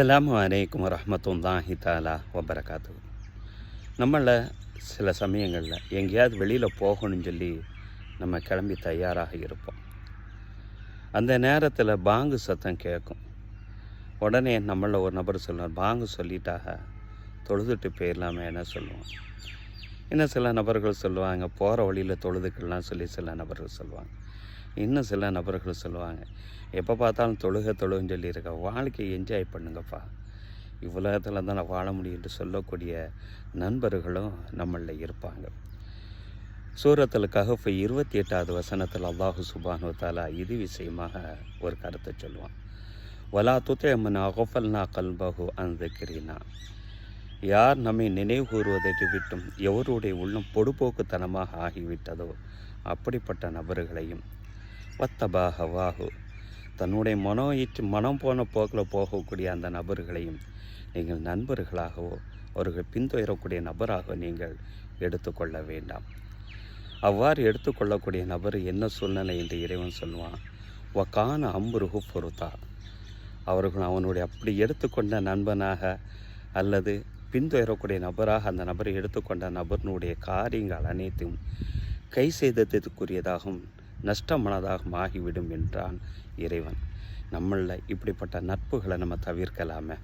அஸ்ஸலாமு அலைக்கும் வரஹ்மத்துல்லாஹி தாலா வபரகாத்து நம்மள சில சமயங்களில் எங்கேயாவது வெளியில் போகணும்னு சொல்லி நம்ம கிளம்பி தயாராக இருப்போம். அந்த நேரத்தில் பாங்கு சத்தம் கேட்கும் உடனே நம்மள ஒரு நபர் சொல்லுவார் பாங்கு சொல்லிட்டாக தொழுதுட்டு போயிடலாமே என்ன சொல்லுவோம். இன்னும் சில நபர்கள் சொல்லுவாங்க போகிற வழியில் தொழுதுக்கலாம் சொல்லி சில நபர்கள் சொல்லுவாங்க. இன்னும் சில நபர்கள் சொல்லுவாங்க எப்போ பார்த்தாலும் தொழுக தொழுன்னு சொல்லியிருக்க வாழ்க்கையை என்ஜாய் பண்ணுங்கப்பா. இவ்வுலகத்தில் தான் நான் வாழ முடியும்னு சொல்லக்கூடிய நண்பர்களும் நம்மளில் இருப்பாங்க. சூரத்தில் ககஃபை இருபத்தி எட்டாவது வசனத்தில் அல்லாஹு சுபானு தாலா இது விஷயமாக ஒரு கருத்தை சொல்லுவான். வலா துத்தேமன் அகஃபல்னா கல்பஹு அந்த யார் நம்மை நினைவு கூறுவதை விட்டும் எவருடைய உள்ளம் பொடுபோக்குத்தனமாக ஆகிவிட்டதோ அப்படிப்பட்ட நபர்களையும் வத்தபாக வாகு தன்னுடைய மனம் ஈற்று மனம் போன போக்கில் போகக்கூடிய அந்த நபர்களையும் நீங்கள் நண்பர்களாகவோ அவர்கள் பின்தொயரக்கூடிய நபராக நீங்கள் எடுத்துக்கொள்ள வேண்டாம். அவ்வாறு எடுத்துக்கொள்ளக்கூடிய நபர் என்ன சூழ்நிலை என்று இறைவன் சொல்லுவான்? வக்கான அம்புருகு பொறுத்தா அவர்கள் அவனுடைய அப்படி எடுத்துக்கொண்ட நண்பனாக அல்லது பின்தொயரக்கூடிய நபராக அந்த நபரை எடுத்துக்கொண்ட நபரினுடைய காரியங்கள் அனைத்தும் கை செய்ததற்குரியதாகவும் நஷ்டமானதாக ஆகிவிடும் என்றான் இறைவன். நம்மளில் இப்படிப்பட்ட நட்புகளை நம்ம தவிர்க்கலாமே.